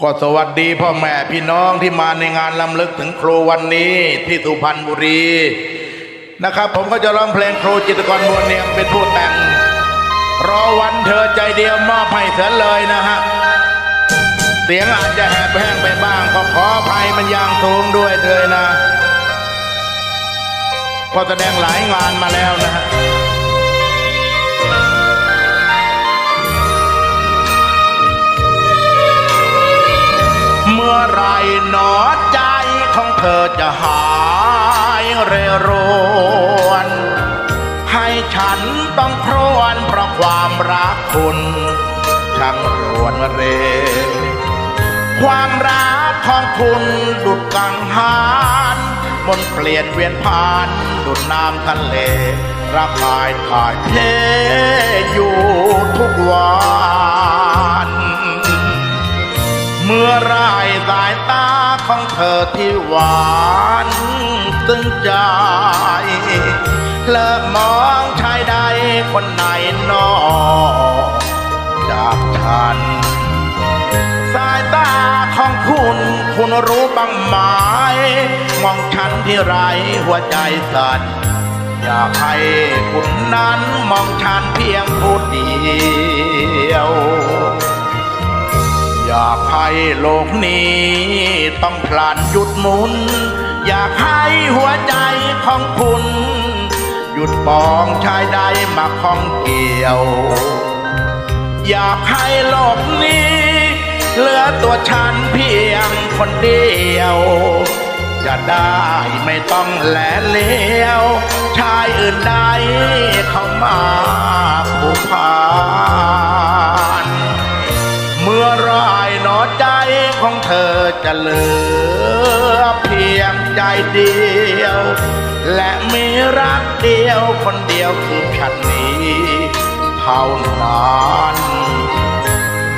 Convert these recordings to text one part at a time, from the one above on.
ก็สวัสดีพ่อแม่พี่น้องที่มาในงานลำลึกถึงครูวันนี้ที่สุพรรณบุรีนะครับ ผมก็จะร้องเพลงครูจิตกรบัวเนียมเป็นผู้แต่ง รอวันเธอใจเดียวมอบให้เสียเลยนะฮะ เสียงอาจจะแหบแห้งไปบ้าง ก็ขออภัยมันอย่างสูงด้วยเลยนะพอแสดงหลายงานมาแล้วนะฮะ มื่อไรหนอใจของเธอจะหายเรรวน ให้ฉันต้องครวนเพราะความรักคุณช่างรวนเร ความรักของคุณดุดกังหานมนเปลี่ยนเวียนผ่านดุดน้ำทะเลระกายถ่ายเทอยู่ทุกวัน เธอที่หวานตึงใจ เลิกมองชายใดคนไหนนอจากฉัน สายตาของคุณคุณรู้บ้างไหมมองฉันที่ไรหัวใจสั่นอยากให้คุณนั้นมองฉันเพียงผู้เดียว อยากให้โลกนี้ต้องพลันหยุดหมุน อยากให้หัวใจของคุณ หยุดปองชายใดมาข้องเกี่ยว อยากให้โลกนี้ เหลือตัวฉันเพียงคนเดียว จะได้ไม่ต้องแลเลี้ยว ชายอื่นใดเข้ามาผูกพัน จะเหลือเพียงใจเดียว และมีรักเดียวคนเดียวคือฉันนี้เท่านั้น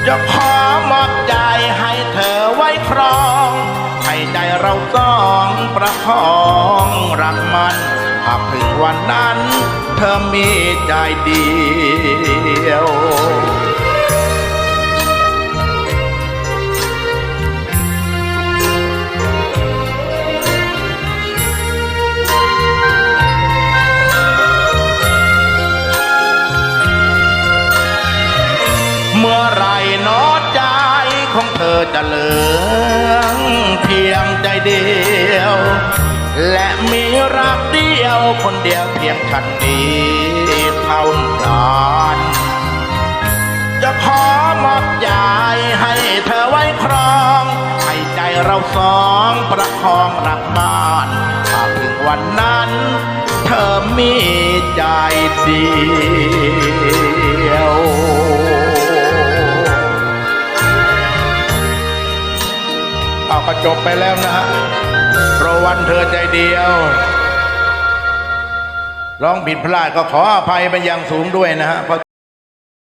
จะขอมอบใจให้เธอไว้ครอง ให้ใจเราสองประคองรักมันหากถึงวันนั้น เธอมีใจเดียว มื่อไรนอใจของเธอจะเหลืองเพียงใจเดียว และมีรักเดียวคนเดียวเพียงฉันนี้เท่านั้นจะขอมอบใจให้เธอไว้ครองให้ใจเราสองประคองรักมานหากถึงวันนั้น เธอมีใจดี ไปแล้วนะฮะเพราะวันเธอใจเดียว ร้องผิดพลาดก็ขออภัยไปอย่างสูงด้วยนะฮะเพราะ